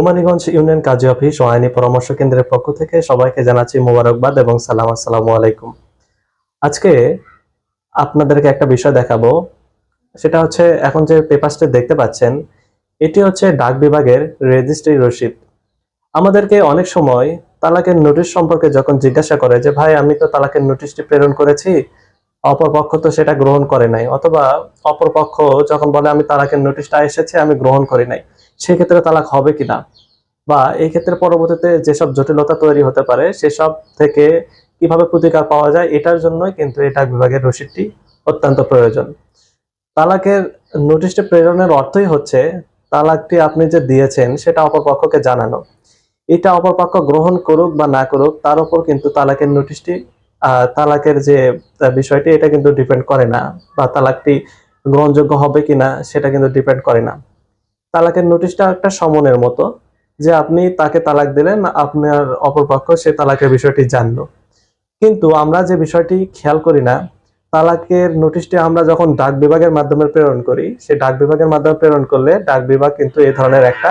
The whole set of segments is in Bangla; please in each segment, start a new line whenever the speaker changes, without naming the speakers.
কুমারীগঞ্জ ইউনিয়ন কাজী অফিস ও আইনি পরামর্শ কেন্দ্রের পক্ষ থেকে সবাইকে জানাচ্ছি মোবারকবাদ এবং সালাম। আসসালামু আলাইকুম। আজকে আপনাদেরকে একটা বিষয় দেখাবো। সেটা হচ্ছে, এখন যে পেপারসটি দেখতে পাচ্ছেন, এটি হচ্ছে ডাক বিভাগের রেজিস্ট্রি রসিদ। আমাদেরকে অনেক সময় তালাকের নোটিশ সম্পর্কে যখন জিজ্ঞাসা করে যে, ভাই, আমি তো তালাকের নোটিশটি প্রেরণ করেছি, অপরপক্ষ তো সেটা গ্রহণ করে নাই। অথবা অপরপক্ষ যখন বলে, আমি তালাকের নোটিশটা এসেছে, আমি গ্রহণ করি নাই। সেক্ষেত্রে তালাক হবে কিনা? বা এই ক্ষেত্রে পরবর্তীতে যেসব জটিলতা তৈরি হতে পারে, সেসব থেকে কীভাবে প্রতিকার পাওয়া যায়, এটার জন্যই কিন্তু ডাক বিভাগের রসিদটি অত্যন্ত প্রয়োজন। তালাকের নোটিশটি প্রেরণের অর্থই হচ্ছে, তালাকটি আপনি যে দিয়েছেন, সেটা অপরপক্ষকে জানানো। এটা অপরপক্ষ গ্রহণ করুক বা না করুক, তার উপর কিন্তু তালাকের নোটিশটি তালাকের যে বিষয়টি, এটা কিন্তু ডিপেন্ড করে না। বা তালাকটি গ্রহণযোগ্য হবে কিনা, সেটা কিন্তু ডিপেন্ড করে না। তালাকের নোটিশটা একটা সমনের মতো যে আপনি তাকে তালাক দিলেন, আপনার অপরপক্ষ সে তালাকের বিষয়টি জানলো। কিন্তু আমরা যে বিষয়টি খেয়াল করি না, তালাকের নোটিশটি আমরা যখন ডাক বিভাগের মাধ্যমে প্রেরণ করি, সেই ডাক বিভাগের মাধ্যমে প্রেরণ করলে ডাক বিভাগ কিন্তু এই ধরনের একটা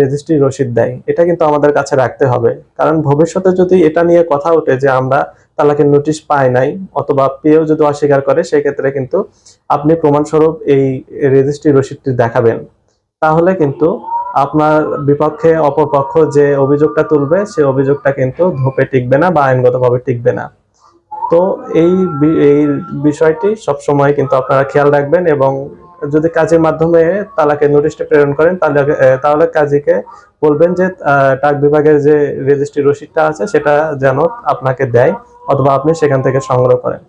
রেজিস্ট্রি রসিদ দেয়। এটা কিন্তু আমাদের কাছে রাখতে হবে। কারণ ভবিষ্যতে যদি এটা নিয়ে কথা ওঠে যে আমরা তালাকের নোটিশ পায় নাই অথবা পেয়েও যদি অস্বীকার করে, সেক্ষেত্রে কিন্তু আপনি প্রমাণস্বরূপ এই রেজিস্ট্রি রসিদটি দেখাবেন। তাহলে কিন্তু আপনার বিপক্ষে অপরপক্ষ যে অভিযোগটা তুলবে সেই অভিযোগটা কিন্তু ধোপে টিকবে না বা আইনগতভাবে টিকবে না। তো এই এই বিষয়টি সবসময় কিন্তু আপনারা খেয়াল রাখবেন এবং যদি কাজের মাধ্যমে তালাকে নোটিশটা প্রেরণ করেন, তাহলে তাহলে কাজীকে বলবেন যে ডাক বিভাগের যে রেজিস্ট্রি রসিদটা আছে, সেটা যেন আপনাকে দেয়। অথবা আপনি সেখান থেকে সংগ্রহ করেন।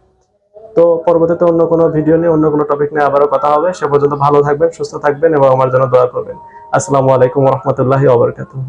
তো পরবর্তীতে অন্য কোনো ভিডিও নিয়ে, অন্য কোনো টপিক নিয়ে আবারও কথা হবে। সে পর্যন্ত ভালো থাকবেন, সুস্থ থাকবেন এবং আমার জন্য দোয়া করবেন। আসসালামু আলাইকুম রহমতুল্লাহি ওবরকাতুহ